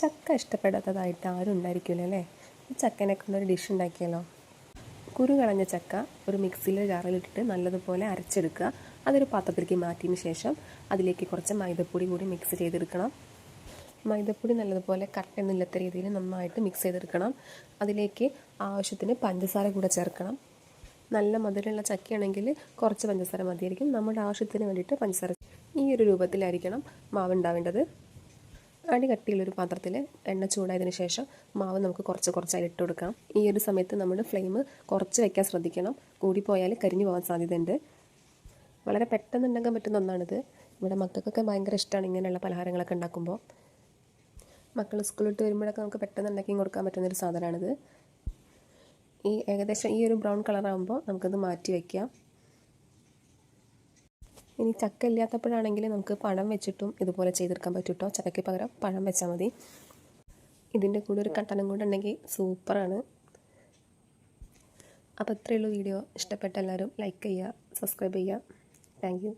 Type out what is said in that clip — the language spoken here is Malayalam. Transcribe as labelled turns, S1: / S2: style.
S1: ചക്ക ഇഷ്ടപ്പെടാത്തതായിട്ട് ആരും ഉണ്ടായിരിക്കില്ല അല്ലേ? ചക്കനെ കൊണ്ടൊരു ഡിഷ് ഉണ്ടാക്കിയാലോ? കുരു കളഞ്ഞ ചക്ക ഒരു മിക്സിയിലെ ജാറിലിട്ടിട്ട് നല്ലതുപോലെ അരച്ചെടുക്കുക. അതൊരു പാത്രത്തിലേക്ക് മാറ്റിയതിന് ശേഷം അതിലേക്ക് കുറച്ച് മൈദപ്പൊടി കൂടി മിക്സ് ചെയ്തെടുക്കണം. മൈദപ്പൊടി നല്ലതുപോലെ കട്ടയൊന്നുമില്ലാത്ത രീതിയിൽ നന്നായിട്ട് മിക്സ് ചെയ്തെടുക്കണം. അതിലേക്ക് ആവശ്യത്തിന് പഞ്ചസാര കൂടെ ചേർക്കണം. നല്ല മധുരമുള്ള ചക്കയാണെങ്കിൽ കുറച്ച് പഞ്ചസാര മതിയായിരിക്കും. നമ്മുടെ ആവശ്യത്തിന് വേണ്ടിയിട്ട് പഞ്ചസാര ഈ ഒരു രൂപത്തിലായിരിക്കണം മാവ് ഉണ്ടാവേണ്ടത്. അടി കട്ടിയുള്ളൊരു പാത്രത്തിൽ എണ്ണ ചൂടായതിനു ശേഷം മാവ് നമുക്ക് കുറച്ച് കുറച്ചായി ഇട്ട് കൊടുക്കാം. ഈ ഒരു സമയത്ത് നമ്മൾ ഫ്ലെയിം കുറച്ച് വയ്ക്കാൻ ശ്രദ്ധിക്കണം. കൂടിപ്പോയാൽ കരിഞ്ഞു പോകാൻ സാധ്യതയുണ്ട്. വളരെ പെട്ടെന്ന് ഉണ്ടാക്കാൻ പറ്റുന്ന ഒന്നാണിത്. ഇവിടെ മക്കൾക്കൊക്കെ ഭയങ്കര ഇഷ്ടമാണ് ഇങ്ങനെയുള്ള പലഹാരങ്ങളൊക്കെ ഉണ്ടാക്കുമ്പോൾ. മക്കൾ സ്കൂളിട്ട് വരുമ്പോഴൊക്കെ നമുക്ക് പെട്ടെന്ന് ഉണ്ടാക്കി കൊടുക്കാൻ പറ്റുന്നൊരു സാധനമാണിത്. ഈ ഏകദേശം ഈ ഒരു ബ്രൗൺ കളറാകുമ്പോൾ നമുക്കത് മാറ്റി വയ്ക്കാം ഇനി ചക്ക ഇല്ലാത്തപ്പോഴാണെങ്കിൽ നമുക്ക് പഴം വെച്ചിട്ടും ഇതുപോലെ ചെയ്തെടുക്കാൻ പറ്റും കേട്ടോ ചക്കയ്ക്ക് പകരം പഴം വെച്ചാൽ മതി. ഇതിന്റെ കൂടെ ഒരു കട്ടനം കൂടെ ഉണ്ടെങ്കിൽ സൂപ്പറാണ്. അപ്പോൾ ഇത്രയുള്ള വീഡിയോ. ഇഷ്ടപ്പെട്ട എല്ലാവരും ലൈക്ക് ചെയ്യുക സബ്സ്ക്രൈബ് ചെയ്യുക. താങ്ക്